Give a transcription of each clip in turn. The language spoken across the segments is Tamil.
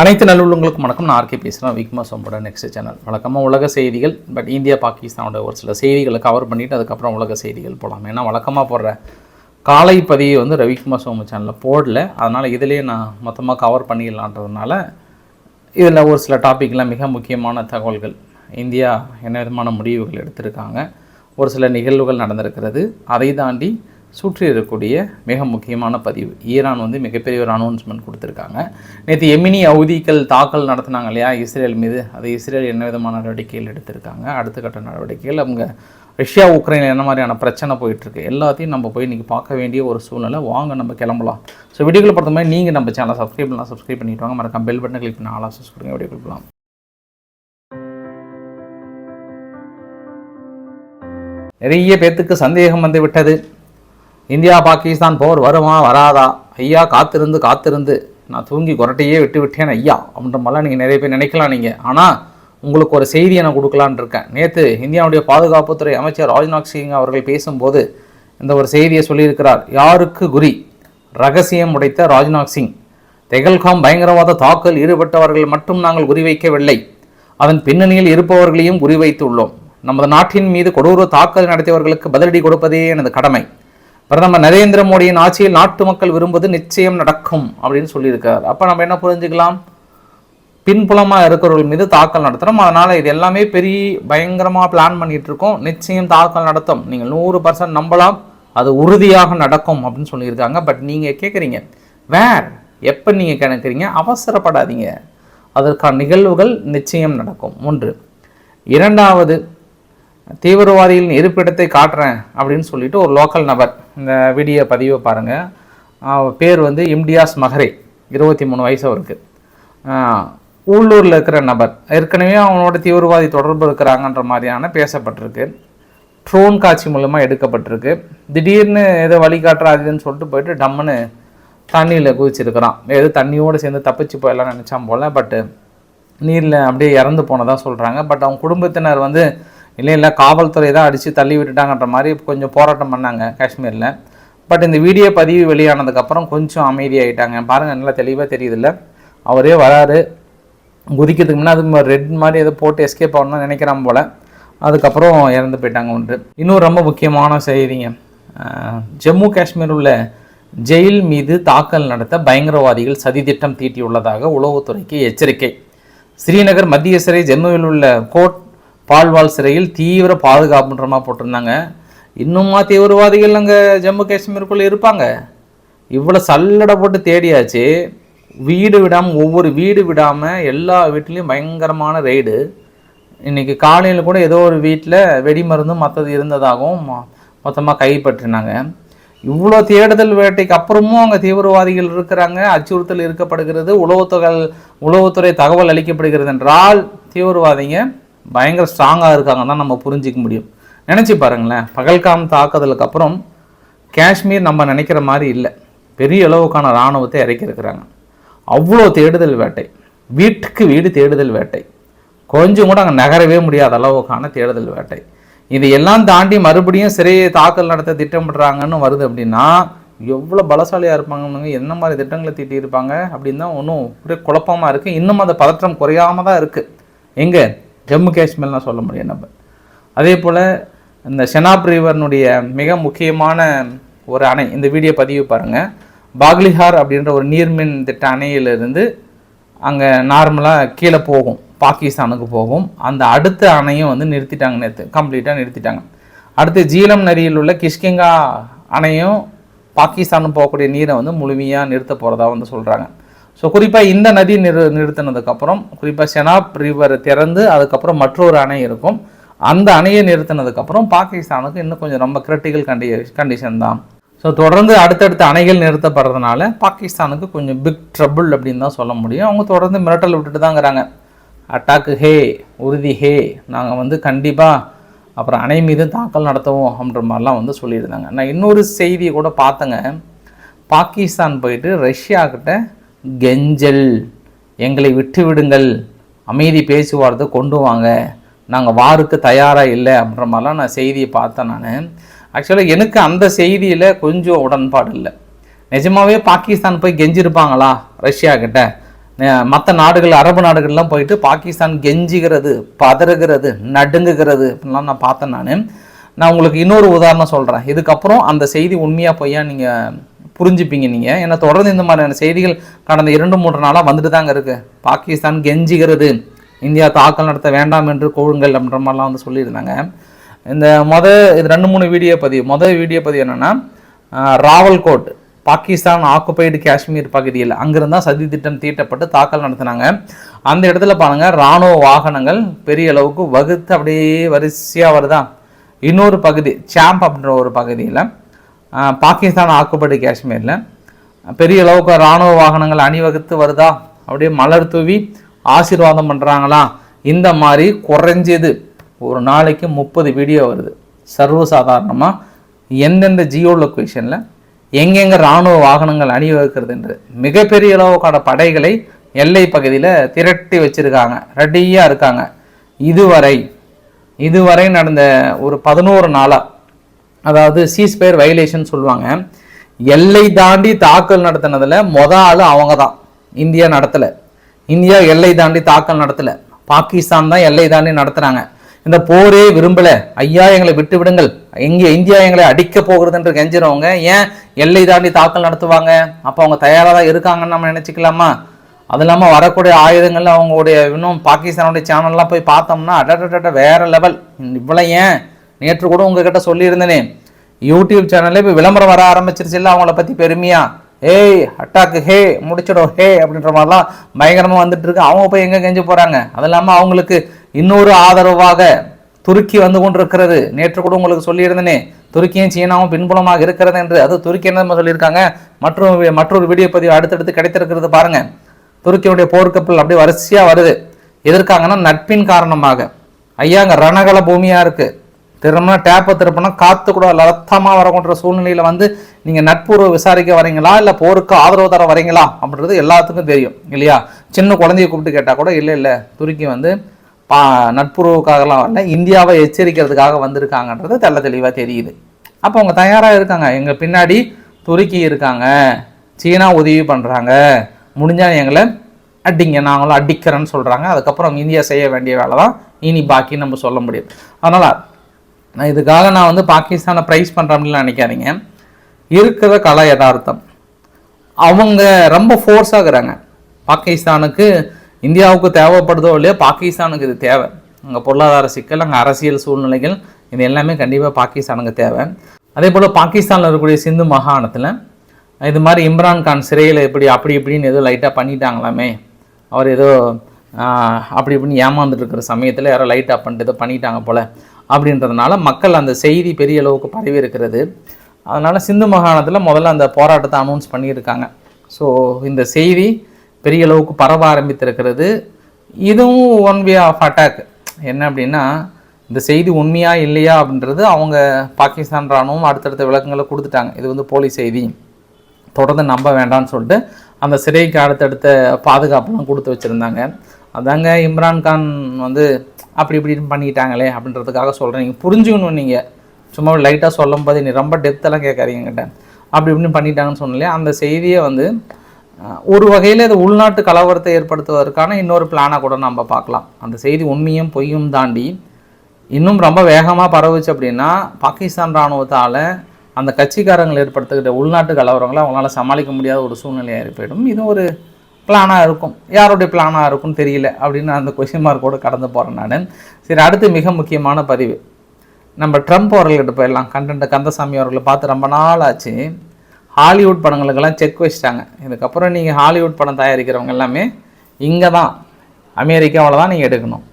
அனைத்து நல்லுள்ளங்களுக்கும் வணக்கம். நான் ஆர்கே பேசுகிறேன் விக்மா சோம்போட நெக்ஸ்ட் சேனல் வழக்கமாக உலக செய்திகள் பட் இந்தியா பாகிஸ்தானோட ஒரு சில செய்திகளை கவர் பண்ணிவிட்டு அதுக்கப்புறம் உலக செய்திகள் போடலாம் ஏன்னா வழக்கமாக போடுற காலை பதிவை வந்து ரவிக்குமார் சோமு சேனலில் போடல. அதனால் இதிலே நான் மொத்தமாக கவர் பண்ணிடலான்றதுனால இதில் ஒரு சில டாப்பிக்லாம் மிக முக்கியமான தகவல்கள். இந்தியா என்ன விதமான முடிவுகள் எடுத்திருக்காங்க? ஒரு சில நிகழ்வுகள் நடந்திருக்கிறது. அதை தாண்டி சுற்றி இருக்கக்கூடிய மிக முக்கியமான பதிவு. ஈரான் வந்து மிகப்பெரிய ஒரு அனௌன்ஸ்மெண்ட் கொடுத்துருக்காங்க. நேற்று எமினி அவுதிகள் தாக்கல் நடத்தினாங்க இல்லையா? இஸ்ரேல் மீது. அது இஸ்ரேல் என்ன விதமான நடவடிக்கைகள் எடுத்திருக்காங்க? அடுத்த கட்ட நடவடிக்கைகள் அவங்க ரஷ்யா உக்ரைனில் என்ன மாதிரியான பிரச்சனை போயிட்டுருக்கு? எல்லாத்தையும் நம்ம போய் இன்றைக்கி பார்க்க வேண்டிய ஒரு சூழ்நிலை. வாங்க நம்ம கிளம்பலாம். ஸோ வீடியோக்கள் பொறுத்த மாதிரி நீங்கள் நம்ம சேனலை சப்ஸ்கிரைப் பண்ணலாம். சப்ஸ்கிரைப் பண்ணிட்டு வாங்க. மறக்காம பெல் பட்டனை கிளிக் பண்ணி ஆலா கொடுங்க வீடியோ கொடுக்கலாம் நிறைய பேர்த்துக்கு சந்தேகம் வந்து விட்டது. இந்தியா பாகிஸ்தான் போர் வருமா வராதா? ஐயா காத்திருந்து காத்திருந்து. நான் தூங்கி கொரட்டையே விட்டு விட்டேன் ஐயா அப்படின்ற மாதிரிலாம் நீங்கள் நிறைய பேர் நினைக்கலாம் நீங்கள் ஆனால் உங்களுக்கு ஒரு செய்தியை நான் கொடுக்கலான்னு இருக்கேன். நேற்று இந்தியாவுடைய பாதுகாப்புத்துறை அமைச்சர் ராஜ்நாத் சிங் அவர்கள் பேசும்போது இந்த ஒரு செய்தியை சொல்லியிருக்கிறார். யாருக்கு குறி? ரகசியம் உடைத்த ராஜ்நாத் சிங். தெகல்காம் பயங்கரவாத தாக்கல் ஈடுபட்டவர்கள் மட்டும் நாங்கள் குறிவைக்கவில்லை அதன் பின்னணியில் இருப்பவர்களையும் குறிவைத்துள்ளோம் நமது நாட்டின் மீது கொடூர தாக்கல் நடத்தியவர்களுக்கு பதிலடி கொடுப்பதே எனது கடமை. பிரதமர் நரேந்திர மோடியின் ஆட்சியில் நாட்டு மக்கள் விரும்புவது நிச்சயம் நடக்கும் அப்படின்னு சொல்லியிருக்கார். அப்போ நம்ம என்ன புரிஞ்சுக்கலாம்? பின்புலமாக இருக்கிறவர்கள் மீது தாக்கல் நடத்துகிறோம் அதனால் இது எல்லாமே பெரிய பயங்கரமாக பிளான் பண்ணிகிட்டு இருக்கோம். நிச்சயம் தாக்கல் நடத்தும். நீங்கள் நூறு பர்சன்ட் நம்பலாம். அது உறுதியாக நடக்கும் அப்படின்னு சொல்லியிருக்காங்க. பட் நீங்கள் கேட்குறீங்க வேர் எப்போ நீங்கள் கணக்குறீங்க அவசரப்படாதீங்க. அதற்கான நிகழ்வுகள் நிச்சயம் நடக்கும். ஒன்று. இரண்டாவது தீவிரவாதிகளின் இருப்பிடத்தை காட்டுறேன் அப்படின்னு சொல்லிட்டு ஒரு லோக்கல் நபர் இந்த வீடியோ பதிவை பாருங்கள் பேர் வந்து இம்டியாஸ் மஹரே இருபத்தி மூணு வயசு அவருக்கு. உள்ளூரில் இருக்கிற நபர். ஏற்கனவே அவனோட தீவிரவாதி தொடர்பு இருக்கிறாங்கன்ற மாதிரியான பேசப்பட்டிருக்கு. ட்ரோன் காட்சி மூலமாக எடுக்கப்பட்டிருக்கு. திடீர்னு ஏதோ வழிகாட்டுறாதுன்னு சொல்லிட்டு போயிட்டு டம்முன்னு தண்ணியில் குதிச்சிருக்கிறான். ஏதோ தண்ணியோடு சேர்ந்து தப்பிச்சு போயிடலாம் நினச்சான் போல் பட்டு நீரில் அப்படியே இறந்து போனதாக சொல்கிறாங்க பட் அவங்க குடும்பத்தினர் வந்து இல்லை இல்லை காவல்துறை தான் அடித்து தள்ளி விட்டுட்டாங்கன்ற மாதிரி கொஞ்சம் போராட்டம் பண்ணாங்க காஷ்மீரில். பட் இந்த வீடியோ பதிவு வெளியானதுக்கப்புறம் கொஞ்சம் அமைதியாகிட்டாங்க பாருங்கள் நல்லா தெளிவாக தெரியுதுல்ல. அவரே வராரு. குதிக்கிறதுக்கு முன்னாடி ரெட் மாதிரி எதோ போட்டு எஸ்கேப் ஆகணும்னு நினைக்கிறான் போல். அதுக்கப்புறம் இறந்து போயிட்டாங்க ஒன்று. இன்னும் ரொம்ப முக்கியமான செய்திங்க. ஜம்மு காஷ்மீர் உள்ள ஜெயில் மீது தாக்கல் நடத்த பயங்கரவாதிகள் சதித்திட்டம் தீட்டியுள்ளதாக உளவுத்துறைக்கு எச்சரிக்கை. ஸ்ரீநகர் மத்திய சிறை ஜம்முவில் உள்ள கோட் பால்வால் சிறையில் தீவிர பாதுகாப்புன்ற போட்டிருந்தாங்க. இன்னுமா தீவிரவாதிகள் அங்கே ஜம்மு காஷ்மீருக்குள்ளே இருப்பாங்க. இவ்வளோ சல்லடை போட்டு தேடியாச்சு. வீடு விடாமல் ஒவ்வொரு வீடு விடாமல் எல்லா வீட்லேயும் பயங்கரமான ரெய்டு இன்றைக்கி காலையில் கூட ஏதோ ஒரு வீட்டில் வெடிமருந்தும் மற்றது இருந்ததாகவும் மொத்தமாக கைப்பற்றினாங்க. இவ்வளோ தேடுதல் வேட்டைக்கு அப்புறமும் அங்கே தீவிரவாதிகள் இருக்கிறாங்க. அச்சுறுத்தல் இருக்கப்படுகிறது உளவுத்தொகை உளவுத்துறை தகவல் அளிக்கப்படுகிறது என்றால் தீவிரவாதிங்க பயங்கர ஸ்ட்ராங்காக இருக்காங்க தான் நம்ம புரிஞ்சிக்க முடியும். நினச்சி பாருங்களேன் பகல்காம் தாக்குதலுக்கு அப்புறம் காஷ்மீர் நம்ம நினைக்கிற மாதிரி இல்லை. பெரிய அளவுக்கான இராணுவத்தை இறக்கி இருக்கிறாங்க. அவ்வளோ தேடுதல் வேட்டை. வீட்டுக்கு வீடு தேடுதல் வேட்டை. கொஞ்சம் கூட அங்கே நகரவே முடியாத அளவுக்கான தேடுதல் வேட்டை. இதை எல்லாம் தாண்டி மறுபடியும் சிறையை தாக்கல் நடத்த திட்டமிடுறாங்கன்னு வருது அப்படின்னா எவ்வளோ பலசாலியாக இருப்பாங்கன்னு என்ன மாதிரி திட்டங்களை தீட்டியிருப்பாங்க அப்படின்னு தான் ஒன்றும் ஒரே குழப்பமாக இருக்குது இன்னும் அந்த பதற்றம் குறையாம தான் இருக்குது எங்கே? ஜம்மு காஷ்மீர்லாம் சொல்ல முடியும் நம்ம. அதே போல் இந்த செனாப் ரிவர்னுடைய மிக முக்கியமான ஒரு அணை இந்த வீடியோ பதிவு பாருங்கள் பாக்லிஹார் அப்படின்ற ஒரு நீர்மின் திட்ட அணையிலிருந்து அங்கே நார்மலாக கீழே போகும் பாகிஸ்தானுக்கு போகும். அந்த அடுத்த அணையும் வந்து நிறுத்திட்டாங்க நேற்று கம்ப்ளீட்டாக நிறுத்திட்டாங்க. அடுத்து ஜீலம் நதியில் உள்ள கிஷ்கிங்கா அணையும் பாகிஸ்தானும் போகக்கூடிய நீரை வந்து முழுமையாக நிறுத்த போகிறதா வந்து சொல்கிறாங்க ஸோ குறிப்பாக இந்த நதி நிறு நிறுத்தினதுக்கப்புறம் குறிப்பாக செனாப் ரிவர் திறந்து அதுக்கப்புறம் மற்றொரு அணை இருக்கும். அந்த அணையை நிறுத்தினதுக்கப்புறம் பாகிஸ்தானுக்கு இன்னும் கொஞ்சம் ரொம்ப கிரிட்டிக்கல் கண்டி கண்டிஷன் தான். ஸோ தொடர்ந்து அடுத்தடுத்த அணைகள் நிறுத்தப்படுறதுனால பாகிஸ்தானுக்கு கொஞ்சம் பிக் ட்ரபுள் அப்படின்னு தான் சொல்ல முடியும். அவங்க தொடர்ந்து மிரட்டல் விட்டுட்டு தாங்கிறாங்க அட்டாக்கு ஹே உறுதி ஹே நாங்கள் வந்து கண்டிப்பாக அப்புறம் அணை மீது தாக்கல் நடத்துவோம் அப்படின்ற மாதிரிலாம் வந்து சொல்லியிருந்தாங்க. நான் இன்னொரு செய்தியை கூட பார்த்தேங்க. பாகிஸ்தான் போயிட்டு ரஷ்யா கிட்ட கெஞ்சல். எங்களை விட்டு விடுங்கள் அமைதி பேச்சுவார்த்தை கொண்டு வாங்க. நாங்கள் வாருக்கு தயாராக இல்லை அப்படின்ற மாதிரிலாம் நான் செய்தியை பார்த்தேன் நான். ஆக்சுவலாக எனக்கு அந்த செய்தியில் கொஞ்சம் உடன்பாடு இல்லை. நிஜமாவே பாகிஸ்தான் போய் கெஞ்சிருப்பாங்களா ரஷ்யா கிட்ட? மற்ற நாடுகள் அரபு நாடுகள்லாம் போயிட்டு பாகிஸ்தான் கெஞ்சுகிறது பதறுகிறது நடுங்குகிறது அப்படின்லாம் நான் பார்த்தேன் நான். நான் உங்களுக்கு இன்னொரு உதாரணம் சொல்கிறேன் இதுக்கப்புறம் அந்த செய்தி உண்மையாக பொய்யா நீங்கள் புரிஞ்சுப்பீங்க நீங்கள் ஏன்னா தொடர்ந்து இந்த மாதிரியான செய்திகள் கடந்த இரண்டு மூன்று நாளாக வந்துட்டு தாங்க இருக்குது பாகிஸ்தான் கெஞ்சுகிறது. இந்தியா தாக்கல் நடத்த வேண்டாம் என்று கோழுங்கள் அப்படின்ற மாதிரிலாம் வந்து சொல்லியிருந்தாங்க. இந்த மொத இது ரெண்டு மூணு வீடியோ பதிவு. மொதல் வீடியோ பதிவு என்னென்னா ராவல்கோட் பாகிஸ்தான் ஆக்குபைடு காஷ்மீர் பகுதியில் அங்கிருந்தா சதி திட்டம் தீட்டப்பட்டு தாக்கல் நடத்தினாங்க. அந்த இடத்துல பாருங்கள் ராணுவ வாகனங்கள் பெரிய அளவுக்கு வகுத்து அப்படியே வரிசையாக வருதா? இன்னொரு பகுதி சாம்ப் அப்படின்ற ஒரு பகுதியில் பாகிஸ்தான் ஆக்குப்பட்டு காஷ்மீரில். பெரிய அளவுக்கு ராணுவ வாகனங்கள் அணிவகுத்து வருதா? அப்படியே மலர் தூவி ஆசீர்வாதம் பண்ணுறாங்களா இந்த மாதிரி குறைஞ்சது ஒரு நாளைக்கு முப்பது வீடியோ வருது. சர்வசாதாரணமாக எந்தெந்த ஜியோ லொக்கேஷனில் எங்கெங்கே இராணுவ வாகனங்கள் அணிவகுக்கிறது என்று. மிகப்பெரிய அளவுக்கான படைகளை எல்லை பகுதியில் திரட்டி வச்சுருக்காங்க. ரெடியாக இருக்காங்க. இதுவரை இதுவரை நடந்த ஒரு பதினோரு நாளாக அதாவது சீஸ்பயர் வயலேஷன் சொல்லுவாங்க. எல்லை தாண்டி தாக்கல் நடத்தினதில் மொத ஆள் அவங்க தான் இந்தியா நடத்தலை. இந்தியா எல்லை தாண்டி தாக்கல் நடத்தலை. பாகிஸ்தான் தான் எல்லை தாண்டி நடத்துகிறாங்க இந்த போரே விரும்பலை. ஐயா எங்களை விட்டு விடுங்கள். எங்கே இந்தியா எங்களை அடிக்க போகிறது என்று கெஞ்சுறவங்க ஏன் எல்லை தாண்டி தாக்கல் நடத்துவாங்க? அப்போ அவங்க தயாராக தான் இருக்காங்கன்னு நம்ம நினச்சிக்கலாமா? அது இல்லாமல் வரக்கூடிய ஆயுதங்கள் அவங்களுடைய இன்னும் பாகிஸ்தானுடைய சேனல்லாம் போய் பார்த்தோம்னா அடடட வேற லெவல் இவ்வளோ ஏன்? நேற்று கூட உங்ககிட்ட சொல்லியிருந்தேனே. யூடியூப் சேனல்ல இப்போ விளம்பரம் வர ஆரம்பிச்சிருச்சு இல்லை அவங்கள பற்றி பெருமையா? ஏய் அட்டாக்கு ஹே முடிச்சிடும் ஹே அப்படின்ற மாதிரிலாம் பயங்கரமாக வந்துட்டு இருக்கு. அவங்க போய் எங்கே கெஞ்சு போகிறாங்க அது இல்லாமல் அவங்களுக்கு இன்னொரு ஆதரவாக துருக்கி வந்து கொண்டிருக்கிறது. நேற்று கூட உங்களுக்கு சொல்லியிருந்தேனே துருக்கியும் சீனாவும் பின்புலமாக இருக்கிறது என்று. அது துருக்கி என்ன சொல்லியிருக்காங்க? மற்றொரு மற்றொரு வீடியோ பதிவு அடுத்தடுத்து கிடைத்திருக்கிறது பாருங்க. துருக்கியுடைய போர்க்கப்பல் அப்படியே வரிசையாக வருது. எதற்காங்கன்னா நட்பின் காரணமாக. ஐயா அங்கே ரணகல பூமியாக இருக்குது திரும்பினா டேப்பை திருப்பினா காற்று கூட லத்தமாக வரக்கூடிய சூழ்நிலையில் வந்து நீங்கள் நட்புறவு விசாரிக்க வரீங்களா? இல்லை போருக்கு ஆதரவு தர வரீங்களா? அப்படின்றது எல்லாத்துக்கும் தெரியும் இல்லையா? சின்ன குழந்தைய கூப்பிட்டு கேட்டால் கூட இல்லை இல்லை துருக்கி வந்து பா நட்புறவுக்காகலாம் வரல இந்தியாவை எச்சரிக்கிறதுக்காக வந்திருக்காங்கன்றது தெள்ள தெளிவாக தெரியுது. அப்போ அவங்க தயாராக இருக்காங்க. எங்கள் பின்னாடி துருக்கி இருக்காங்க. சீனா உதவி பண்ணுறாங்க முடிஞ்சால் எங்களை அடிங்க நாங்களும் அடிக்கிறேன்னு சொல்கிறாங்க அதுக்கப்புறம் இந்தியா செய்ய வேண்டிய வேலை தான் இனி பாக்கி நம்ம சொல்ல முடியும். அதனால் நான் இதுக்காக நான் வந்து பாகிஸ்தானை ப்ரைஸ் பண்ணுறேன்னு நினைக்காதீங்க. இருக்கிற கலை யதார்த்தம். அவங்க ரொம்ப ஃபோர்ஸ் ஆகுறாங்க பாகிஸ்தானுக்கு இந்தியாவுக்கு தேவைப்படுதோ இல்லையோ பாகிஸ்தானுக்கு இது தேவை. அங்கே பொருளாதார சிக்கல் அங்கே அரசியல் சூழ்நிலைகள் இது எல்லாமே கண்டிப்பாக பாகிஸ்தானுக்கு தேவை. அதே போல் பாகிஸ்தானில் இருக்கக்கூடிய சிந்து மாகாணத்தில் இது மாதிரி இம்ரான் கான் சிறையில் எப்படி அப்படி இப்படின்னு ஏதோ லைட்டாக பண்ணிட்டாங்களாமே. அவர் ஏதோ அப்படி இப்படின்னு ஏமாந்துட்டு இருக்கிற சமயத்தில் யாரோ லைட்டாக பண்ணிட்டு ஏதோ பண்ணிட்டாங்க போல். அப்படின்றதுனால மக்கள் அந்த செய்தி பெரிய அளவுக்கு பரவி இருக்கிறது. அதனால் சிந்து மாகாணத்தில் முதல்ல அந்த போராட்டத்தை அனௌன்ஸ் பண்ணியிருக்காங்க. ஸோ இந்த செய்தி பெரிய அளவுக்கு பரவ ஆரம்பித்திருக்கிறது. இதுவும் ஒன் வே ஆஃப் அட்டாக் என்ன அப்படின்னா இந்த செய்தி உண்மையா இல்லையா அப்படின்றது அவங்க பாகிஸ்தான் ராணுவம் அடுத்தடுத்த விளக்கங்களை கொடுத்துட்டாங்க. இது வந்து போலி செய்தி. தொடர்ந்து நம்ப வேண்டாம்னு சொல்லிட்டு அந்த சிறைக்கு அடுத்தடுத்த பாதுகாப்புலாம் கொடுத்து வச்சுருந்தாங்க. அதாங்க இம்ரான்கான் வந்து அப்படி இப்படின்னு பண்ணிட்டாங்களே அப்படின்றதுக்காக சொல்கிறேன் நீங்கள் புரிஞ்சுக்கணும் நீங்கள் சும்மா லைட்டாக சொல்லும் போது நீ ரொம்ப டெப்த்தெல்லாம் கேட்காதீங்க கிட்ட அப்படி இப்படின்னு பண்ணிட்டாங்கன்னு சொன்னலையே அந்த செய்தியை வந்து ஒரு வகையில் அது உள்நாட்டு கலவரத்தை ஏற்படுத்துவதற்கான இன்னொரு பிளானை கூட நம்ம பார்க்கலாம். அந்த செய்தி உண்மையும் பொய்யும் தாண்டி இன்னும் ரொம்ப வேகமாக பரவுச்சு அப்படின்னா பாகிஸ்தான் இராணுவத்தால் அந்த கட்சிக்காரங்கள் ஏற்படுத்துகிற உள்நாட்டு கலவரங்களை அவங்களால சமாளிக்க முடியாத ஒரு சூழ்நிலையாக ஏற்படும் இது ஒரு பிளானாக இருக்கும். யாருடைய பிளானாக இருக்கும்னு தெரியல அப்படின்னு அந்த கொஷின் மார்க்கோடு கடந்து போகிறேன் நான். சரி அடுத்து மிக முக்கியமான பதிவு. நம்ம ட்ரம்ப் அவர்கள்கிட்ட போயிடலாம். கண்டன்ட் கந்தசாமி அவர்களை பார்த்து ரொம்ப நாள் ஆச்சு. ஹாலிவுட் படங்களுக்கெல்லாம் செக் வச்சிட்டாங்க. இதுக்கப்புறம் நீங்கள் ஹாலிவுட் படம் தயாரிக்கிறவங்க எல்லாமே இங்கே தான் அமெரிக்காவில் தான் நீங்கள் எடுக்கணும்.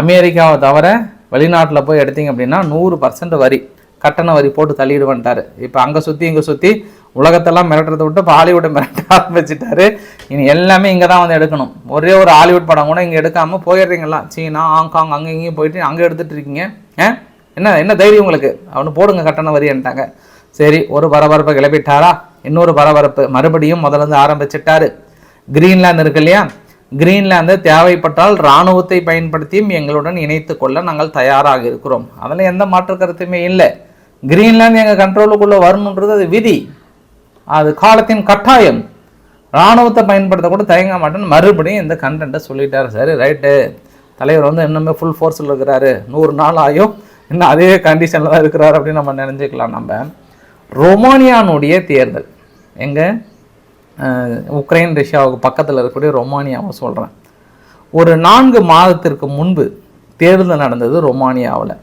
அமெரிக்காவை தவிர வெளிநாட்டில் போய் எடுத்தீங்க அப்படின்னா நூறு பர்சன்ட் வரி. கட்டண வரி போட்டு தள்ளிட்டு வந்துட்டாரு இப்போ அங்கே சுற்றி இங்கே சுற்றி உலகத்தெல்லாம் மிரட்டுறதை விட்டு இப்போ ஹாலிவுட்டை மிரட்ட ஆரம்பிச்சிட்டாரு. இனி எல்லாமே இங்கே தான் வந்து எடுக்கணும். ஒரே ஒரு ஹாலிவுட் படம் கூட இங்கே எடுக்காமல் போயிடுறீங்களா? சீனா ஹாங்காங் அங்கே இங்கேயும் போயிட்டு அங்கே எடுத்துட்டு இருக்கீங்க. என்ன என்ன தைரியம் உங்களுக்கு? அவனு போடுங்க கட்டண வரின்ட்டாங்க சரி ஒரு பரபரப்பை கிளப்பிட்டாரா? இன்னொரு பரபரப்பு. மறுபடியும் முதல்ல இருந்து ஆரம்பிச்சிட்டாரு. கிரீன்லாந்து இருக்கு இல்லையா? கிரீன்லாந்து தேவைப்பட்டால் இராணுவத்தை பயன்படுத்தியும் எங்களுடன் இணைத்து கொள்ள நாங்கள் தயாராக இருக்கிறோம். அதில் எந்த மாற்று கருத்துமே இல்லை. கிரீன்லாந்து எங்கள் கண்ட்ரோலுக்குள்ளே வரணுன்றது அது விதி. அது காலத்தின் கட்டாயம். இராணுவத்தை பயன்படுத்த கூட தயங்க மாட்டேன்னு மறுபடியும் இந்த கண்டென்ட்டை சொல்லிட்டாரு சரி. ரைட்டு தலைவர் வந்து இன்னுமே ஃபுல் ஃபோர்ஸில் இருக்கிறாரு. நூறு நாள் ஆயும் இன்னும் அதே கண்டிஷனில் தான் இருக்கிறார் அப்படின்னு நம்ம நினைஞ்சிக்கலாம் நம்ம. ரொமானியானுடைய தேர்தல். எங்கே? உக்ரைன் ரஷ்யாவுக்கு பக்கத்தில் இருக்கக்கூடிய ரொமானியாவை சொல்கிறேன் ஒரு நான்கு மாதத்திற்கு முன்பு தேர்தல் நடந்தது ரொமானியாவில்.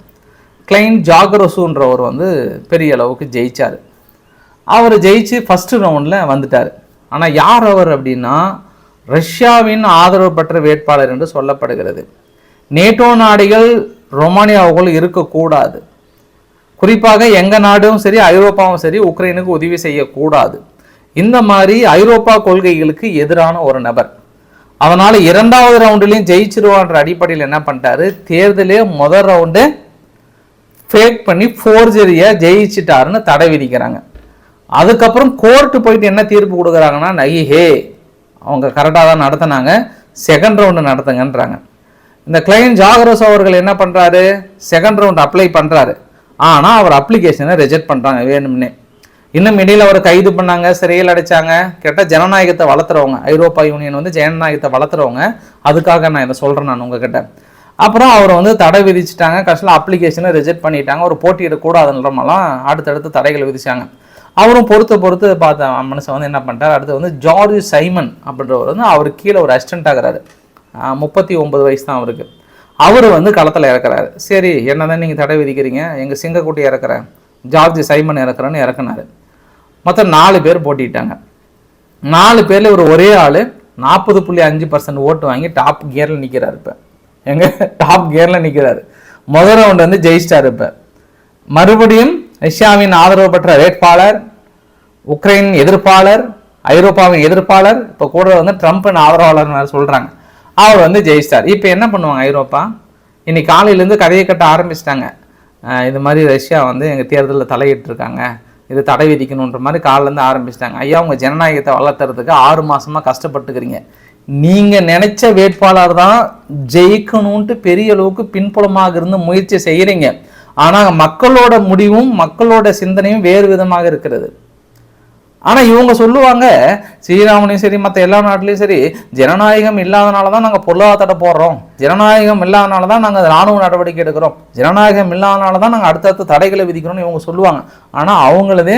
கிளைன் ஜாகரோசுன்றவர் வந்து பெரிய அளவுக்கு ஜெயிச்சார். அவர் ஜெயிச்சு ஃபஸ்ட்டு ரவுண்டில் வந்துட்டார். ஆனால் யார் அவர் அப்படின்னா ரஷ்யாவின் ஆதரவு பெற்ற வேட்பாளர் என்று சொல்லப்படுகிறது. நேட்டோ நாடுகள் ரொமானியாவுக்குள் இருக்கக்கூடாது. குறிப்பாக எங்கள் நாடும் சரி ஐரோப்பாவும் சரி உக்ரைனுக்கு உதவி செய்யக்கூடாது. இந்த மாதிரி ஐரோப்பா கொள்கைகளுக்கு எதிரான ஒரு நபர். அதனால் இரண்டாவது ரவுண்டுலேயும் ஜெயிச்சிருவான்ற அடிப்படையில் என்ன பண்ணிட்டாரு? தேர்தலே முதல் ரவுண்டு ஃபேக் பண்ணி ஃபோர்ஜரியை ஜெயிச்சிட்டாருன்னு தடை விதிக்கிறாங்க. அதுக்கப்புறம் கோர்ட்டு போயிட்டு என்ன தீர்ப்பு கொடுக்குறாங்கன்னா நைஹே அவங்க கரெக்டாக தான் நடத்தினாங்க. செகண்ட் ரவுண்டு நடத்துங்கன்றாங்க. இந்த கிளைன் ஜாகரோஸ் அவர்கள் என்ன பண்ணுறாரு செகண்ட் ரவுண்ட் அப்ளை பண்ணுறாரு ஆனால் அவர் அப்ளிகேஷனை ரிஜெக்ட் பண்ணுறாங்க வேணும்னே. இன்னும் இடையில் அவர் கைது பண்ணாங்க சிறையில் அடைச்சாங்க. கேட்டால் ஜனநாயகத்தை வளர்த்துறவங்க ஐரோப்பா யூனியன் வந்து ஜனநாயகத்தை வளர்த்துறவங்க. அதுக்காக நான் இதை சொல்கிறேன் நான் உங்ககிட்ட. அப்புறம் அவர் வந்து தடை விதிச்சிட்டாங்க. கடைசியில் அப்ளிகேஷனை ரிஜெக்ட் பண்ணிட்டாங்க. ஒரு போட்டியிடக்கூடாதுன்றமெல்லாம் அடுத்தடுத்து தடைகள் விதிச்சாங்க. அவரும் பொறுத்து பொறுத்து பார்த்த மனுஷன் வந்து என்ன பண்ணிட்டார்? அடுத்து வந்து ஜார்ஜ் சைமன் அப்படின்றவர் வந்து அவர் கீழே ஒரு அசிஸ்டன்ட் ஆகிறாரு. முப்பத்தி ஒன்பது வயசு தான் அவருக்கு. அவர் வந்து களத்தில் இறக்குறாரு. சரி என்ன தான் நீங்கள் தடை விதிக்கிறீங்க? எங்கள் சிங்கக்குட்டி இறக்குறேன் ஜார்ஜ் சைமன் இறக்குறேன்னு இறக்குனாரு. மொத்தம் நாலு பேர் போட்டிட்டாங்க. நாலு பேரில் இவர் ஒரே ஆள். நாற்பது புள்ளி அஞ்சு பர்சன்ட் ஓட்டு வாங்கி டாப் கியரில் நிற்கிறார் இப்போ. எங்கள் டாப் கியரில் நிற்கிறாரு முதல் ரவுண்ட் வந்து ஜெயிச்சிட்டார் இப்போ. மறுபடியும் ரஷ்யாவின் ஆதரவு பெற்ற வேட்பாளர் உக்ரைன் எதிர்ப்பாளர் ஐரோப்பாவின் எதிர்ப்பாளர் இப்போ கூட வந்து ட்ரம்ப்பின் ஆதரவாளர் சொல்கிறாங்க அவர் வந்து ஜெயிச்சிட்டார். இப்போ என்ன பண்ணுவாங்க ஐரோப்பா? இன்னைக்கு காலையிலேருந்து கதையை கட்ட ஆரம்பிச்சிட்டாங்க. இது மாதிரி ரஷ்யா வந்து எங்கள் தேர்தலில் தலையிட்டுருக்காங்க. இது தடை விதிக்கணுன்ற மாதிரி காலிலேருந்து ஆரம்பிச்சிட்டாங்க. ஐயா உங்கள் ஜனநாயகத்தை வளர்த்துறதுக்கு ஆறு மாதமாக கஷ்டப்பட்டுக்கிறீங்க. நீங்கள் நினச்ச வேட்பாளர் தான் ஜெயிக்கணும்ன்ட்டு பெரிய அளவுக்கு பின்புலமாக இருந்து முயற்சி செய்கிறீங்க ஆனால் மக்களோட முடிவும் மக்களோட சிந்தனையும் வேறு விதமாக இருக்கிறது. ஆனால் இவங்க சொல்லுவாங்க ஸ்ரீராமனையும் சரி மற்ற எல்லா நாட்டிலையும் சரி ஜனநாயகம் இல்லாதனால தான் நாங்கள் பொருளாதாரத்தை போடுறோம். ஜனநாயகம் இல்லாதனால தான் நாங்கள் ராணுவ நடவடிக்கை எடுக்கிறோம். ஜனநாயகம் இல்லாதனால தான் நாங்கள் அடுத்தடுத்த தடைகளை விதிக்கிறோம்னு இவங்க சொல்லுவாங்க. ஆனால் அவங்களதே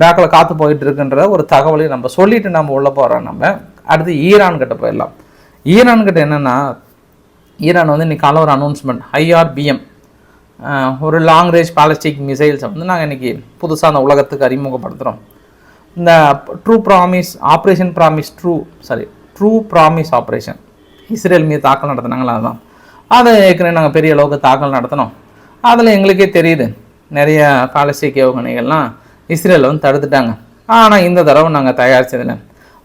பேக்கில் காத்து போயிட்டு இருக்குன்ற ஒரு தகவலை நம்ம சொல்லிட்டு நம்ம உள்ளே போகிறோம் நம்ம அடுத்து ஈரான் கிட்ட போயிடலாம். ஈரான் கிட்ட என்னென்னா ஈரான் வந்து இன்னைக்கு கால ஒரு அனௌன்ஸ்மெண்ட் ஐஆர்பிஎம். ஒரு லாங் ரேஞ்ச் பாலிஸ்டிக் மிசைல்ஸை வந்து நாங்கள் இன்றைக்கி புதுசாக அந்த உலகத்துக்கு அறிமுகப்படுத்துகிறோம் இந்த true promise operation promise true sorry true promise operation Israel மீது தாக்கல் நடத்தினாங்களா அதுதான் அதை ஏற்கனவே நாங்கள் பெரிய அளவுக்கு தாக்கல் நடத்தினோம். அதில் எங்களுக்கே தெரியுது நிறைய பாலிஸ்டிக் ஏவுகணைகள்லாம் இஸ்ரேலில் வந்து தடுத்துட்டாங்க. ஆனால் இந்த தடவை நாங்கள் தயாரித்ததில்லை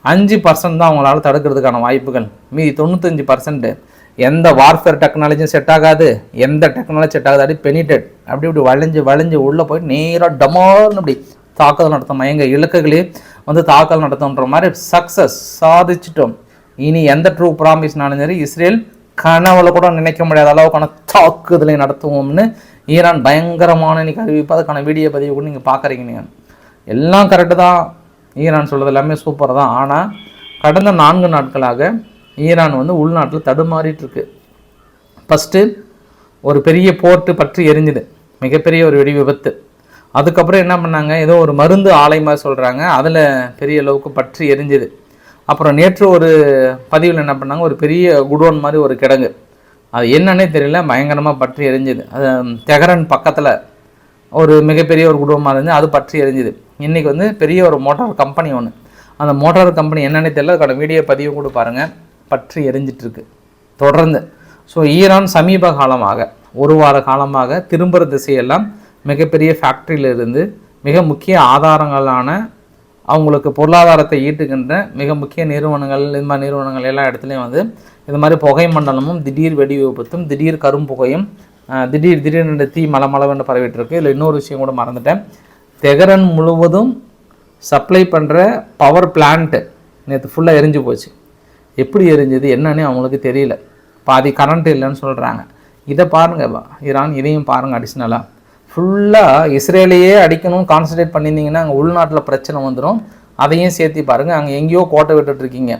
அஞ்சு பர்சன்ட் தான் அவங்களால தடுக்கிறதுக்கான வாய்ப்புகள். மீதி தொண்ணூத்தஞ்சு பர்சன்ட்டு எந்த வார்ஃபேர் டெக்னாலஜியும் செட் ஆகாது. எந்த டெக்னாலஜி செட் ஆகாது. அப்படி பெனிட்டட் அப்படி இப்படி வளைஞ்சு வளைஞ்சு உள்ளே போய் நேராக டமார்னு அப்படி தாக்குதல் நடத்தணும் எங்கள் இலக்குகளே வந்து தாக்கல் நடத்துன்ற மாதிரி சக்ஸஸ் சாதிச்சிட்டோம். இனி எந்த ட்ரூ ப்ராமிஸ்னாலும் சரி இஸ்ரேல் கனவுல கூட நினைக்க முடியாத அளவுக்கான தாக்குதலை நடத்துவோம்னு ஈரான் பயங்கரமான இன்னைக்கு அறிவிப்பு. அதுக்கான வீடியோ பதிவு கூட நீங்கள் பார்க்குறீங்க நீங்கள் எல்லாம் கரெக்டு தான். ஈரான் சொல்கிறது எல்லாமே சூப்பர் தான். ஆனால் கடந்த நான்கு நாட்களாக ஈரான் வந்து உள்நாட்டில் தடுமாறிட்டு இருக்கு ஃபஸ்ட்டு ஒரு பெரிய போர்ட்டு பற்றி எரிஞ்சுது. மிகப்பெரிய ஒரு வெடி விபத்து. அதுக்கப்புறம் என்ன பண்ணாங்க? ஏதோ ஒரு மருந்து ஆலை மாதிரி சொல்கிறாங்க அதில் பெரிய அளவுக்கு பற்றி எரிஞ்சுது. அப்புறம் நேற்று ஒரு பதிவில் என்ன பண்ணாங்க? ஒரு பெரிய குடோன் மாதிரி ஒரு கிடங்கு. அது என்னன்னே தெரியல. பயங்கரமாக பற்றி எரிஞ்சுது. அது தெகரன் பக்கத்தில் ஒரு மிகப்பெரிய ஒரு குடோன் மாதிரி இருந்துச்சு அது பற்றி எரிஞ்சுது. இன்றைக்கி வந்து பெரிய ஒரு மோட்டார் கம்பெனி ஒன்று அந்த மோட்டார் கம்பெனி என்னன்னே தெரியல. அதுக்கான வீடியோ பதிவு கூட பாருங்கள் பற்றி எரிஞ்சிட்ருக்கு தொடர்ந்து. ஸோ ஈரான் சமீப காலமாக ஒரு வார காலமாக திரும்புகிற திசையெல்லாம் மிகப்பெரிய ஃபேக்ட்ரியிலிருந்து மிக முக்கிய ஆதாரங்களான அவங்களுக்கு பொருளாதாரத்தை ஈட்டுகின்ற மிக முக்கிய நிறுவனங்கள் இது மாதிரி நிறுவனங்கள் எல்லா இடத்துலையும் வந்து இது மாதிரி புகை மண்டலமும் திடீர் வெடி விபத்தும் திடீர் கரும்புகையும் புகையும் திடீர் திடீர்னு தீ மலமளவென்று பரவிட்டு இருக்கு இல்லை இன்னொரு விஷயம் கூட மறந்துட்டேன். தெகரன் முழுவதும் சப்ளை பண்ணுற பவர் பிளான்ட்டு நேற்று ஃபுல்லாக எரிஞ்சு போச்சு. எப்படி எரிஞ்சது என்னன்னு அவங்களுக்கு தெரியல. பாதி கரண்ட் இல்லைன்னு சொல்கிறாங்க இதை பாருங்கள் ஈரான் இதையும் பாருங்கள் அடிஷ்னலாக ஃபுல்லாக இஸ்ரேலையே அடிக்கணும் கான்சன்ட்ரேட் பண்ணியிருந்தீங்கன்னா அங்கே உள்நாட்டில் பிரச்சனை வந்துடும் அதையும் சேர்த்து பாருங்கள் அங்கே எங்கேயோ கோட்டை விட்டுட்ருக்கீங்க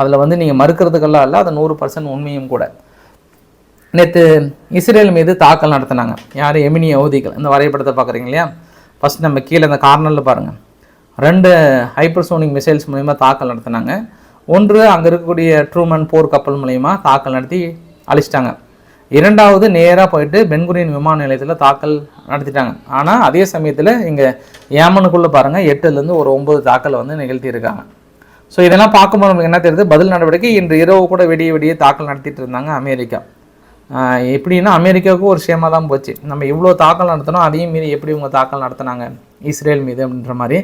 அதில் வந்து நீங்கள் மறுக்கிறதுக்கெல்லாம் இல்லை அது நூறு பர்சன்ட் உண்மையும் கூட. நேற்று இஸ்ரேல் மீது தாக்கல் நடத்தினாங்க. யார்? எமினி அவதிகள் இந்த வரைபடத்தை பார்க்குறீங்க இல்லையா? ஃபஸ்ட் நம்ம கீழே இந்த கார்னரில் பாருங்கள் ரெண்டு ஹைப்பர்சோனிக் மிசைல்ஸ் மூலிமா தாக்கல் நடத்தினாங்க. ஒன்று அங்கே இருக்கக்கூடிய ட்ரூமன் போர் கப்பல் மூலிமா தாக்கல் நடத்தி அழிச்சிட்டாங்க. இரண்டாவது நேராக போயிட்டு பென்குரியன் விமான நிலையத்தில் தாக்கல் நடத்திட்டாங்க. ஆனால் அதே சமயத்தில் இங்கே ஏமனுக்குள்ளே பாருங்கள் எட்டுலேருந்து ஒரு ஒம்பது தாக்கல் வந்து நிகழ்த்தியிருக்காங்க. ஸோ இதெல்லாம் பார்க்கும்போது நமக்கு என்ன தெரியுது? பதில் நடவடிக்கை இன்று இரவு கூட விடிய விடிய தாக்கல் நடத்திட்டு இருந்தாங்க அமெரிக்கா. எப்படின்னா அமெரிக்காவுக்கு ஒரு ஷேமாக தான் போச்சு. நம்ம இவ்வளோ தாக்கல் நடத்தினோம் அதையும் மீறி எப்படி இவங்க தாக்கல் நடத்தினாங்க? இஸ்ரேல் மீது அப்படின்ற மாதிரி.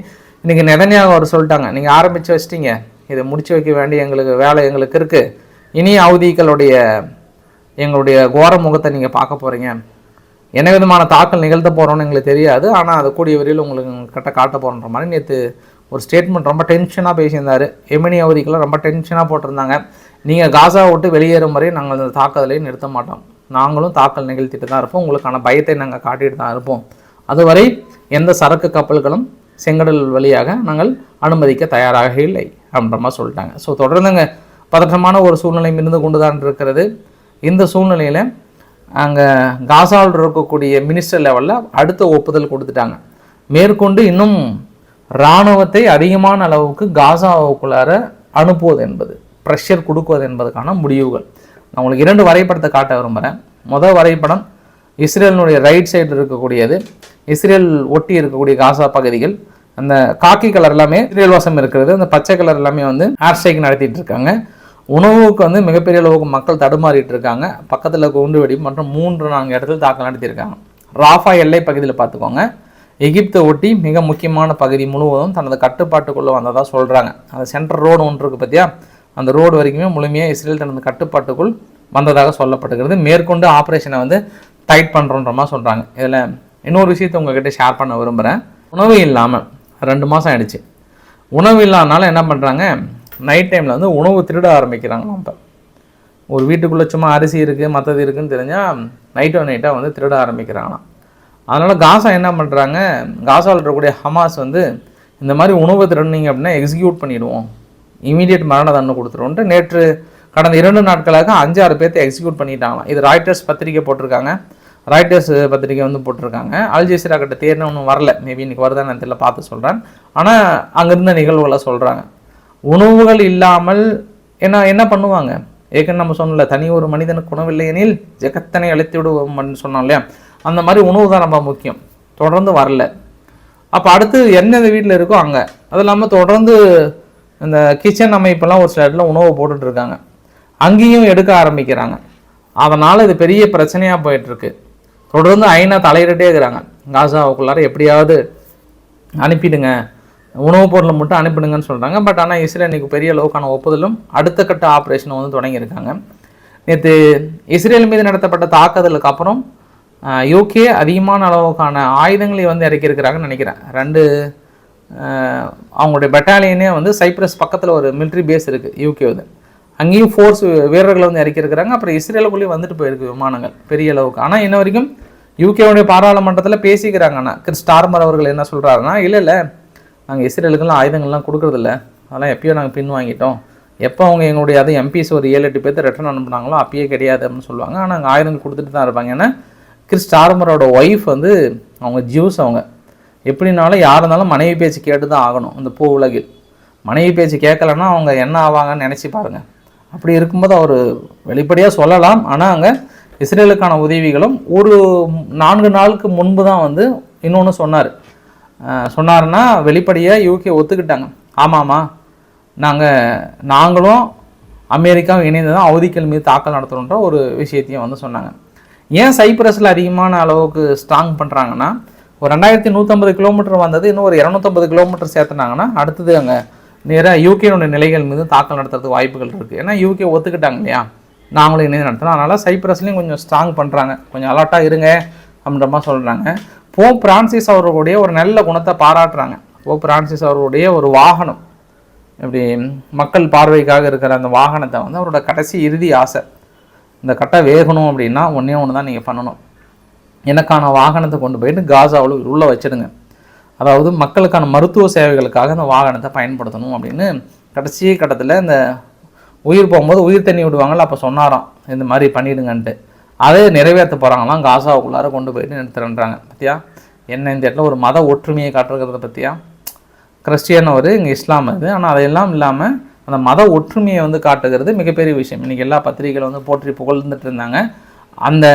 இன்றைக்கி நெதன்யாக அவர் சொல்லிட்டாங்க. நீங்கள் ஆரம்பித்து வச்சிட்டீங்க. இதை முடிச்சு வைக்க வேண்டிய எங்களுக்கு வேலை எங்களுக்கு இருக்குது இனி அவதிகளுடைய எங்களுடைய கோர முகத்தை நீங்கள் பார்க்க போகிறீங்க என்ன விதமான தாக்கல் நிகழ்த்த போகிறோன்னு எங்களுக்கு தெரியாது. ஆனால் அது கூடிய வரையில் உங்களுக்கு கிட்ட காட்ட போகிறன்ற மாதிரி நேற்று ஒரு ஸ்டேட்மெண்ட் ரொம்ப டென்ஷனாக பேசியிருந்தார். எமினி அவதிக்கெல்லாம் ரொம்ப டென்ஷனாக போட்டிருந்தாங்க. நீங்கள் காசா விட்டு வெளியேறும் வரை நாங்கள் அந்த தாக்குதலையும் நிறுத்த மாட்டோம். நாங்களும் தாக்கல் நிகழ்த்திட்டு தான் இருப்போம். உங்களுக்கான பயத்தை நாங்கள் காட்டிட்டு தான் இருப்போம். அதுவரை எந்த சரக்கு கப்பல்களும் செங்கடல் வழியாக நாங்கள் அனுமதிக்க தயாராக இல்லை. அப்படின்ற மாதிரி சொல்லிட்டாங்க. ஸோ தொடர்ந்துங்க பதற்றமான ஒரு சூழ்நிலை மிருந்து கொண்டு தான் இருக்கிறது. இந்த சூழ்நிலையில் அங்கே காசாவில் இருக்கக்கூடிய மினிஸ்டர் லெவலில் அடுத்த ஒப்புதல் கொடுத்துட்டாங்க. மேற்கொண்டு இன்னும் இராணுவத்தை அதிகமான அளவுக்கு காசாவுக்குள்ளார அனுப்புவது என்பது ப்ரெஷர் கொடுக்குவது என்பதற்கான முடிவுகள். நான் உங்களுக்கு இரண்டு வரைபடத்தை காட்ட விரும்புகிறேன் முதல் வரைபடம் இஸ்ரேலினுடைய ரைட் சைடு இருக்கக்கூடியது. இஸ்ரேல் ஒட்டி இருக்கக்கூடிய காசா பகுதிகள். அந்த காக்கி கலர் எல்லாமே இஸ்ரேல் இருக்கிறது. அந்த பச்சை கலர் எல்லாமே வந்து ஏர் ஸ்ட்ரைக் நடத்திட்டு இருக்காங்க. உணவுக்கு வந்து மிகப்பெரிய அளவுக்கு மக்கள் தடுமாறிட்டு இருக்காங்க. பக்கத்தில் குண்டு வெடி மற்றும் மூன்று நான்கு இடத்துல தாக்கல் நடத்தியிருக்காங்க. ராஃபா எல்லை பகுதியில் பார்த்துக்கோங்க. எகிப்தை ஒட்டி மிக முக்கியமான பகுதி முழுவதும் தனது கட்டுப்பாட்டுக்குள்ளே வந்ததாக சொல்கிறாங்க அந்த சென்ட்ரல் ரோடு ஒன்று இருக்குது பார்த்தியா அந்த ரோடு வரைக்குமே முழுமையாக இஸ்ரேல் தனது கட்டுப்பாட்டுக்குள் வந்ததாக சொல்லப்படுகிறது மேற்கொண்டு ஆப்ரேஷனை வந்து டைட் பண்ணுறோன்ற மாதிரி சொல்கிறாங்க இதில் இன்னொரு விஷயத்தை உங்ககிட்ட ஷேர் பண்ண விரும்புகிறேன் உணவு இல்லாமல் ரெண்டு மாதம் ஆயிடுச்சு. உணவு இல்லாதனால என்ன பண்ணுறாங்க நைட் டைமில் வந்து உணவு திருட ஆரம்பிக்கிறாங்களாம் இப்போ ஒரு வீட்டுக்குள்ளே சும்மா அரிசி இருக்குது மற்றது இருக்குதுன்னு தெரிஞ்சால் நைட்டோ நைட்டாக வந்து திருட ஆரம்பிக்கிறாங்களாம். அதனால் காசா என்ன பண்ணுறாங்க காசாவில் இருக்கக்கூடிய ஹமாஸ் வந்து இந்த மாதிரி உணவு திருடுனீங்க அப்படின்னா எக்ஸிக்யூட் பண்ணிடுவோம். இமீடியட் மரண தண்டனை கொடுத்துருவோன்ட்டு நேற்று கடந்த இரண்டு நாட்களாக அஞ்சாறு பேர்த்தை எக்ஸிக்யூட் பண்ணிட்டாங்களாம். இது ராய்டர்ஸ் பத்திரிக்கை போட்டிருக்காங்க. ராய்டர்ஸ் பத்திரிக்கை வந்து போட்டிருக்காங்க. அல்ஜெசிரா கிட்ட தேர்னு ஒன்றும் வரல. மேபி இன்னைக்கு வருதான்னு எனக்கு தெரியல பார்த்து சொல்கிறேன் ஆனால் அங்கிருந்த நிகழ்வுகளை சொல்கிறாங்க உணவுகள் இல்லாமல் என்ன என்ன பண்ணுவாங்க? ஏற்கனவே நம்ம சொன்னல தனி ஒரு மனிதனுக்கு உணவில்லை எனில் ஜெகத்தனை அழைத்து விடுவோம்னு சொன்னோம் இல்லையா? அந்த மாதிரி உணவு தான் ரொம்ப முக்கியம். தொடர்ந்து வரல. அப்போ அடுத்து எந்தெந்த வீட்டில் இருக்கோ அங்கே. அது இல்லாமல் தொடர்ந்து இந்த கிச்சன் அமைப்பெல்லாம் ஒரு சில இடத்துல உணவு போட்டுட்ருக்காங்க அங்கேயும் எடுக்க ஆரம்பிக்கிறாங்க. அதனால் இது பெரிய பிரச்சனையாக போயிட்டுருக்கு தொடர்ந்து ஐநா தலையிட்டே இருக்கிறாங்க. காசாவுக்குள்ளார எப்படியாவது அனுப்பிடுங்க. உணவுப் பொருளை மட்டும் அனுப்பிடுங்கன்னு சொல்கிறாங்க பட் ஆனால் இஸ்ரேல் இன்றைக்கி பெரிய அளவுக்கான ஒப்புதலும் அடுத்த கட்ட ஆப்ரேஷனை வந்து தொடங்கியிருக்காங்க நேற்று இஸ்ரேல் மீது நடத்தப்பட்ட தாக்குதலுக்கு அப்புறம் யூகே அதிகமான அளவுக்கான ஆயுதங்களை வந்து இறக்கியிருக்கிறாங்கன்னு நினைக்கிறேன். ரெண்டு அவங்களுடைய பெட்டாலியனே வந்து சைப்ரஸ் பக்கத்தில் ஒரு மிலிட்ரி பேஸ் இருக்குது யூகே வந்து அங்கேயும் ஃபோர்ஸ் வீரர்களை வந்து இறக்கியிருக்கிறாங்க. அப்புறம் இஸ்ரேலுக்குள்ளேயும் வந்துட்டு போயிருக்கு விமானங்கள் பெரிய அளவுக்கு. ஆனால் இன்ன வரைக்கும் யூகேவுடைய பாராளுமன்றத்தில் பேசிக்கிறாங்கண்ணா கிறிஸ் ஸ்டார்மர் அவர்கள் என்ன சொல்கிறாருன்னா இல்லை இல்லை நாங்கள் இஸ்ரேலுக்கெல்லாம் ஆயுதங்கள்லாம் கொடுக்குறதில்ல. அதெல்லாம் எப்பயோ நாங்கள் பின் வாங்கிட்டோம். எப்போ அவங்க எங்களுடைய அது எம்பிஸ் ஒரு ஏழு எட்டு பேர்த்து ரிட்டர்ன் அனுப்புனாங்களோ அப்பயே கிடையாது அப்படின்னு சொல்லுவாங்க. ஆனால் அங்கே ஆயுதங்கள் கொடுத்துட்டு தான் இருப்பாங்க. ஏன்னா கிறிஸ் ஸ்டார்மரோட ஒய்ஃப் வந்து அவங்க ஜூஸ் அவங்க. எப்படினாலும் யார் இருந்தாலும் மனைவி பேச்சு கேட்டு தான் ஆகணும் இந்த பூ உலகில். மனைவி பேச்சு கேட்கலன்னா அவங்க என்ன ஆவாங்கன்னு நினச்சி பாருங்கள் அப்படி இருக்கும்போது அவர் வெளிப்படையாக சொல்லலாம். ஆனால் அங்கே இஸ்ரேலுக்கான உதவிகளும் ஒரு நான்கு நாளுக்கு முன்பு தான் வந்து இன்னொன்று சொன்னார். சொன்னாருன்னா வெளிப்படையாக யூகே ஒத்துக்கிட்டாங்க. ஆமாம்மா நாங்கள் நாங்களும் அமெரிக்காவும் இணைந்து தான் அவதிக்கள் மீது தாக்கல் நடத்துகிறோன்ற ஒரு விஷயத்தையும் வந்து சொன்னாங்க. ஏன் சைப்ரஸில் அதிகமான அளவுக்கு ஸ்ட்ராங் பண்ணுறாங்கன்னா ஒரு ரெண்டாயிரத்தி நூற்றம்பது கிலோமீட்டர் வந்தது இன்னும் ஒரு இரநூத்தம்பது கிலோமீட்டர் சேர்த்துனாங்கன்னா அடுத்தது அங்கே நேராக யூகேனுடைய நிலைகள் மீது தாக்கல் நடத்துறதுக்கு வாய்ப்புகள் இருக்குது ஏன்னா யூகே ஒத்துக்கிட்டாங்க இல்லையா? நாங்களும் இணைந்து நடத்தணும். அதனால் சைப்ரஸ்லேயும் கொஞ்சம் ஸ்ட்ராங் பண்ணுறாங்க கொஞ்சம் அலர்ட்டாக இருங்க அப்படின்ற மாதிரி சொல்கிறாங்க போப் பிரான்சிஸ் அவர்களுடைய ஒரு நல்ல குணத்தை பாராட்டுறாங்க. போப் பிரான்சிஸ் அவர்களுடைய ஒரு வாகனம். இப்படி மக்கள் பார்வைக்காக இருக்கிற அந்த வாகனத்தை வந்து அவரோட கடைசி இறுதி ஆசை. இந்த கட்டை வேகணும் அப்படின்னா ஒன்றே ஒன்று தான் நீங்கள் பண்ணணும். எனக்கான வாகனத்தை கொண்டு போயிட்டு காசாவில் உள்ளே வச்சிடுங்க. அதாவது மக்களுக்கான மருத்துவ சேவைகளுக்காக அந்த வாகனத்தை பயன்படுத்தணும் அப்படின்னு கடைசி கட்டத்தில் இந்த உயிர் போகும்போது உயிர் தண்ணி விடுவாங்கள்ல அப்போ சொன்னாராம் இந்த மாதிரி பண்ணிடுங்கன்ட்டு. அதை நிறைவேற்ற போகிறாங்களாம் காசாவுக்குள்ளார கொண்டு போயிட்டு நிறுத்துறன்றாங்க. பற்றியா என்ன இந்த இடத்துல ஒரு மத ஒற்றுமையை காட்டுறத பற்றியா கிறிஸ்டியன் ஒரு இங்கே இஸ்லாம் அது. ஆனால் அதையெல்லாம் இல்லாமல் அந்த மத ஒற்றுமையை வந்து காட்டுகிறது மிகப்பெரிய விஷயம். இன்றைக்கி எல்லா பத்திரிகைகளும் வந்து போற்றி புகழ்ந்துட்டு இருந்தாங்க. அந்த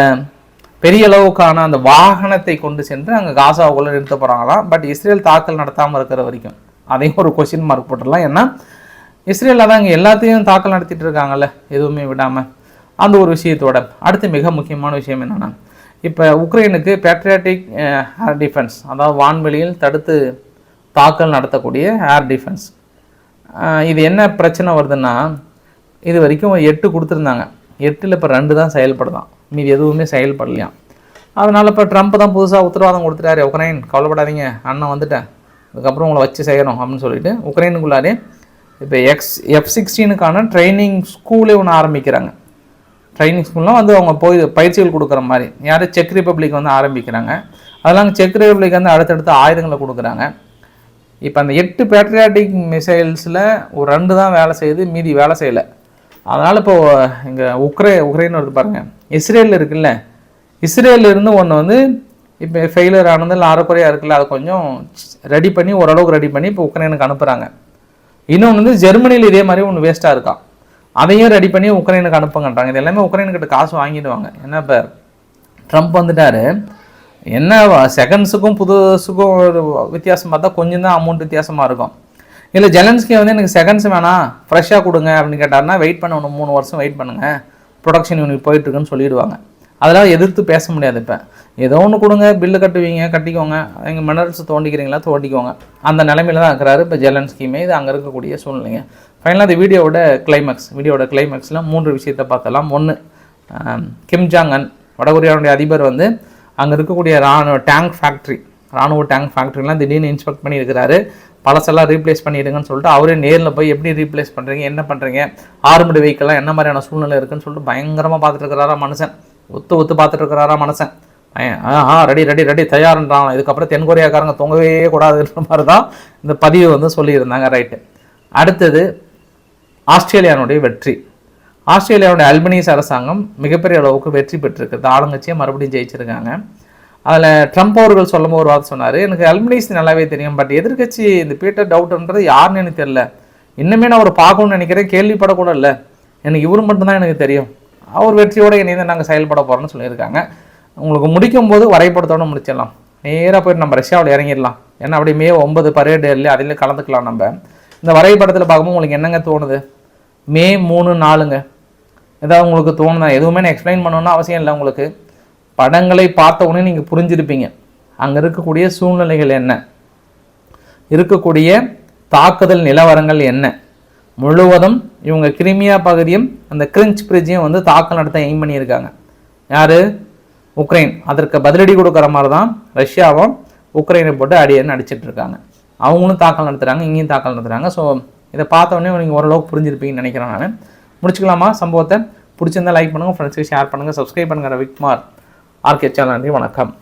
பெரிய அளவுக்கான அந்த வாகனத்தை கொண்டு சென்று அங்கே காசாவுக்குள்ளே நிறுத்த போகிறாங்களாம் பட் இஸ்ரேல் தாக்கல் நடத்தாமல் இருக்கிற வரைக்கும். அதையும் ஒரு கொஷின் மார்க் போட்டுடலாம். ஏன்னா இஸ்ரேல் அதான் இங்கே எல்லாத்தையும் தாக்கல் நடத்திட்டு இருக்காங்கல்ல எதுவுமே விடாமல் அந்த ஒரு விஷயத்தோட. அடுத்து மிக முக்கியமான விஷயம் என்னென்னா இப்போ உக்ரைனுக்கு பேட்ரியாட்டிக் ஏர் டிஃபென்ஸ் அதாவது வான்வெளியில் தடுத்து தாக்கல் நடத்தக்கூடிய ஏர் டிஃபென்ஸ் இது என்ன பிரச்சனை வருதுன்னா இது வரைக்கும் எட்டு கொடுத்துருந்தாங்க. எட்டில் இப்போ ரெண்டு தான் செயல்படுதான். மீதி எதுவுமே செயல்படலையாம். அதனால் இப்போ ட்ரம்ப் தான் புதுசாக உத்தரவாதம் கொடுத்துட்டாரு. உக்ரைன் கவலைப்படாதீங்க அண்ணன் வந்துட்டேன். அதுக்கப்புறம் உங்களை வச்சு செய்கிறோம் அப்படின்னு சொல்லிட்டு உக்ரைனுக்குள்ளாரே இப்போ எக்ஸ் எஃப் சிக்ஸ்டீனுக்கான ட்ரைனிங் ஸ்கூலே ஒன்று ஆரம்பிக்கிறாங்க. ட்ரைனிங் ஸ்கூல்லாம் வந்து அவங்க போய் பயிற்சிகள் கொடுக்குற மாதிரி. யார் செக் ரிப்பப்ளிக் வந்து ஆரம்பிக்கிறாங்க. அதெல்லாம் செக் ரிப்பப்ளிக் வந்து அடுத்தடுத்து ஆயுதங்களை கொடுக்குறாங்க. இப்போ அந்த எட்டு பேட்ரியாட்டிக் மிசைல்ஸில் ஒரு ரெண்டு தான் வேலை செய்யுது. மீதி வேலை செய்யலை. அதனால் இப்போது இங்கே உக்ரை உக்ரைன் வருது பாருங்கள் இஸ்ரேல் இருக்குல்ல. இஸ்ரேலில் இருந்து ஒன்று வந்து இப்போ ஃபெயிலியர் ஆனது இல்லை அறக்குறையாக இருக்குல்ல அதை கொஞ்சம் ரெடி பண்ணி ஓரளவுக்கு ரெடி பண்ணி இப்போ உக்ரைனுக்கு அனுப்புகிறாங்க இன்னொன்று வந்து ஜெர்மனியில் இதே மாதிரி ஒன்று வேஸ்ட்டாக இருக்கான் அதையும் ரெடி பண்ணி உக்ரைனுக்கு அனுப்புங்கன்றாங்க. இது எல்லாமே உக்ரைனுக்கிட்ட காசு வாங்கிடுவாங்க. ஏன்னா இப்போ ட்ரம்ப் வந்துட்டார். என்ன செகண்ட்ஸுக்கும் புதுசுக்கும் ஒரு வித்தியாசம் பார்த்தா கொஞ்சம் தான் அமௌண்ட் வித்தியாசமாக இருக்கும். இல்லை ஜெலன்ஸ்கி வந்து எனக்கு செகண்ட்ஸ் வேணாம் ஃப்ரெஷ்ஷாக கொடுங்க அப்படின்னு கேட்டார்னா வெயிட் பண்ண ஒன்று மூணு வருஷம் வெயிட் பண்ணுங்கள் ப்ரொடக்ஷன் யூனிட் போயிட்டுருக்குன்னு சொல்லிடுவாங்க. அதெல்லாம் எதிர்த்து பேச முடியாது இப்போ. ஏதோ ஒன்று கொடுங்க பில்லு கட்டுவீங்க கட்டிக்கோங்க எங்கள் மினரல்ஸ் தோண்டிக்கிறீங்களா தோண்டிக்கோங்க. அந்த நிலமையில தான் இருக்கிறாரு இப்போ ஜெலன்ஸ்கியுமே. இது அங்கே இருக்கக்கூடிய சூழ்நிலைங்க. ஃபைனலாக அந்த வீடியோவோட கிளைமேக்ஸ் வீடியோட கிளைமேக்ஸில் மூன்று விஷயத்தை பார்த்தலாம் ஒன்று கிம் ஜாங் அன் வடகொரியாவுடைய அதிபர் வந்து அங்கே இருக்கக்கூடிய ராணுவ டேங்க் ஃபேக்ட்ரி ராணுவ டேங்க் ஃபேக்ட்ரிலாம் திடீர்னு இன்ஸ்பெக்ட் பண்ணியிருக்கிறாரு. பழசெல்லாம் ரீப்ளேஸ் பண்ணிடுங்கன்னு சொல்லிட்டு அவரே நேரில் போய் எப்படி ரீப்ளேஸ் பண்ணுறீங்க என்ன பண்ணுறீங்க ஆர்மடு வெஹிக்கெல்லாம் என்ன மாதிரியான சூழ்நிலை இருக்குன்னு சொல்லிட்டு பயங்கரமாக பார்த்துட்டு இருக்கிறாரா மனுஷன். ஒத்து ஒத்து பார்த்துட்டு இருக்கிறாரா மனுஷன் ஆ ரெடி ரெடி ரெடி தயார்ன்றான். இதுக்கப்புறம் தென்கொரியாக்காரங்க தொங்கவே கூடாதுன்ற மாதிரி தான் இந்த பதிவு வந்து சொல்லியிருந்தாங்க ரைட்டு அடுத்தது ஆஸ்திரேலியானுடைய வெற்றி. ஆஸ்திரேலியாவுடைய அல்பனீஸ் அரசாங்கம் மிகப்பெரிய அளவுக்கு வெற்றி பெற்றிருக்கு. ஆளுங்கட்சியை மறுபடியும் ஜெயிச்சிருக்காங்க. அதில் ட்ரம்ப் அவர்கள் சொல்லும் ஒரு வார்த்தை சொன்னார். எனக்கு அல்பனீஸ் நல்லாவே தெரியும் பட் எதிர்கட்சி இந்த பீட்டர் டவுட்ன்றது யாருன்னு எனக்கு தெரியல. இன்னுமே நான் அவர் பார்க்கணும்னு நினைக்கிறேன் கேள்விப்படக்கூட இல்லை எனக்கு இவரும் மட்டும்தான் எனக்கு தெரியும். அவர் வெற்றியோடு இணைந்து நாங்கள் செயல்பட போகிறோம்னு சொல்லியிருக்காங்க. உங்களுக்கு முடிக்கும் போது வரைபடத்தோடு முடிச்சிடலாம். நேராக போயிட்டு நம்ம ரஷ்யாவில் இறங்கிடலாம். ஏன்னா அப்படியே மே ஒன்பது பரேடு இல்லை அதிலே கலந்துக்கலாம் நம்ம. இந்த வரைபடத்தில் பார்க்கும்போது உங்களுக்கு என்னங்க தோணுது? மே மூணு நாலுங்க ஏதாவது உங்களுக்கு தோணுதா? எதுவுமே நான் எக்ஸ்பிளைன் பண்ணணும்னு அவசியம் இல்லை உங்களுக்கு. படங்களை பார்த்த உடனே நீங்கள் புரிஞ்சிருப்பீங்க. அங்கே இருக்கக்கூடிய சூழ்நிலைகள் என்ன? இருக்கக்கூடிய தாக்குதல் நிலவரங்கள் என்ன? முழுவதும் இவங்க கிரிமியா பகுதியும் அந்த கிரிஞ்ச் பிரிட்ஜையும் வந்து தாக்கல் நடத்த எய்ம் பண்ணியிருக்காங்க. யார்? உக்ரைன். அதற்கு பதிலடி கொடுக்குற மாதிரி தான் ரஷ்யாவும் உக்ரைனை போட்டு அடியன்னு அடிச்சிட்டு இருக்காங்க அவங்களும் தாக்கல் நடத்துகிறாங்க இங்கேயும் தாக்கல் நடத்துகிறாங்க ஸோ இதை பார்த்த உடனே நீங்கள் ஓரளவுக்கு புரிஞ்சிருப்பீங்கன்னு நினைக்கிறேன் நான். முடிச்சுக்கலாமா? சம்பவத்தை. பிடிச்சிருந்தா லைக் பண்ணுங்கள் ஃப்ரெண்ட்ஸுக்கு ஷேர் பண்ணுங்கள் சப்ஸ்கிரைப் பண்ணுங்கள் ரவிக்குமார். ஆர்கே சேனல் நன்றி வணக்கம்.